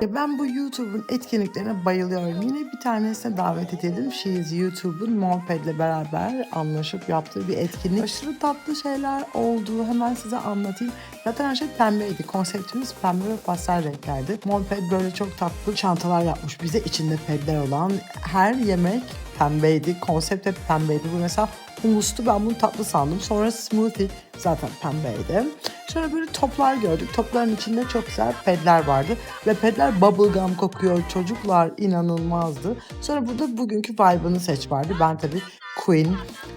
Ya ben bu YouTube'un etkinliklerine bayılıyorum. Yine bir tanesine davet edelim. She is YouTube'un Morped'le beraber anlaşıp yaptığı bir etkinlik. Aşırı tatlı şeyler oldu. Hemen size anlatayım. Zaten her şey pembeydi. Konseptimiz pembe ve pastel renklerdi. Morped böyle çok tatlı çantalar yapmış bize. içinde pedler olan her yemek pembeydi. Konsept hep pembeydi. Bu mesela humustu ben bunu tatlı sandım. Sonra smoothie zaten pembeydi. Sonra böyle toplar gördük. Topların içinde çok güzel pedler vardı. Ve pedler bubblegum kokuyor. Çocuklar inanılmazdı. Sonra burada bugünkü vibe'ını seç vardı. Ben tabii Queen,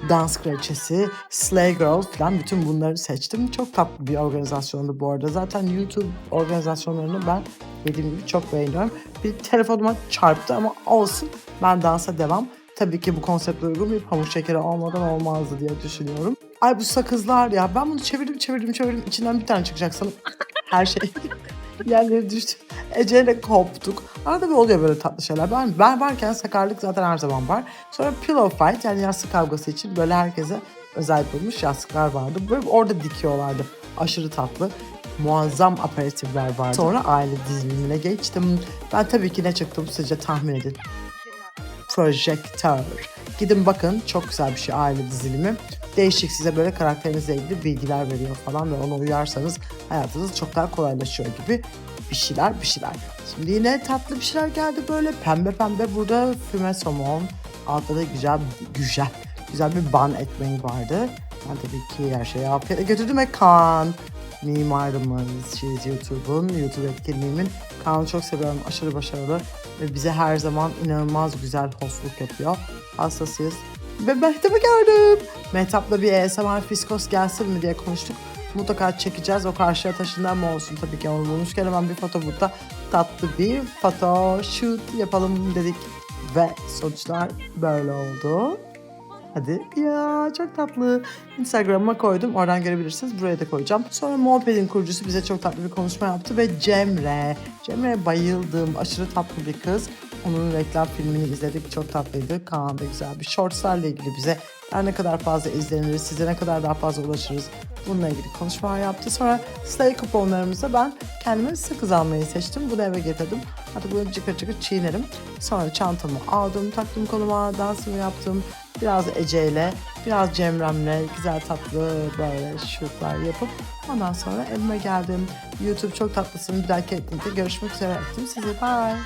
Dans Kraliçesi, Slay Girl falan bütün bunları seçtim. Çok tatlı bir organizasyondu bu arada. Zaten YouTube organizasyonlarını ben dediğim gibi çok beğeniyorum. Bir telefonuma çarptı ama olsun ben dansa devam. Tabii ki bu konsepte uygun bir pamuk şekeri olmadan olmazdı diye düşünüyorum. Ay bu sakızlar ya ben bunu çevirdim çevirdim çevirdim içinden bir tane çıkacak sanırım. Her şey yerlere düştü. Ece'yle koptuk. Arada bir oluyor böyle tatlı şeyler. Ben, ben varken sakarlık zaten her zaman var. Sonra pillow fight yani yastık kavgası için böyle herkese özel yapılmış yastıklar vardı. Böyle orada dikiyorlardı. Aşırı tatlı. Muazzam aperatifler vardı. Sonra aile dizilimine geçtim. Ben tabii ki ne çıktım sizce tahmin edin projektör. Gidin bakın çok güzel bir şey aile dizilimi. Değişik size böyle karakterinizle ilgili bilgiler veriyor falan ve ona uyarsanız hayatınız çok daha kolaylaşıyor gibi bir şeyler bir şeyler. Şimdi yine tatlı bir şeyler geldi böyle pembe pembe burada füme somon. Altta da güzel güzel güzel bir ban ekmeği vardı. Ben tabii ki her şeyi afiyetle götürdüm ve Kaan mimarımız, She's YouTube'un, YouTube etkinliğimin. Kaan'ı çok seviyorum, aşırı başarılı ve bize her zaman inanılmaz güzel hostluk yapıyor. Hastasıyız. Ve Mehtap'ı gördüm. Mehtap'la bir ASMR fiskos gelsin mi diye konuştuk. Mutlaka çekeceğiz. O karşıya taşından mı olsun tabii ki onu bulmuşken hemen bir foto burada tatlı bir foto shoot yapalım dedik. Ve sonuçlar böyle oldu. Hadi ya çok tatlı. Instagram'a koydum. Oradan görebilirsiniz. Buraya da koyacağım. Sonra Muhabbet'in kurucusu bize çok tatlı bir konuşma yaptı ve Cemre. Cemre'ye bayıldım. Aşırı tatlı bir kız. Onun reklam filmini izledik. Çok tatlıydı. Kaan da güzel bir shortslarla ilgili bize her ne kadar fazla izleniriz, size ne kadar daha fazla ulaşırız. Bununla ilgili konuşmalar yaptı. Sonra Slay kuponlarımızda ben kendime sakız almayı seçtim. Bunu eve getirdim. Artık bunu çıkır çıkır çiğnerim. Sonra çantamı aldım, taktım koluma, dansımı yaptım. Biraz Ece'yle, biraz Cemrem'le güzel tatlı böyle şutlar yapıp ondan sonra evime geldim. YouTube çok tatlısın. Bir dahaki etkinlikte görüşmek üzere. Öptüm sizi. Bye.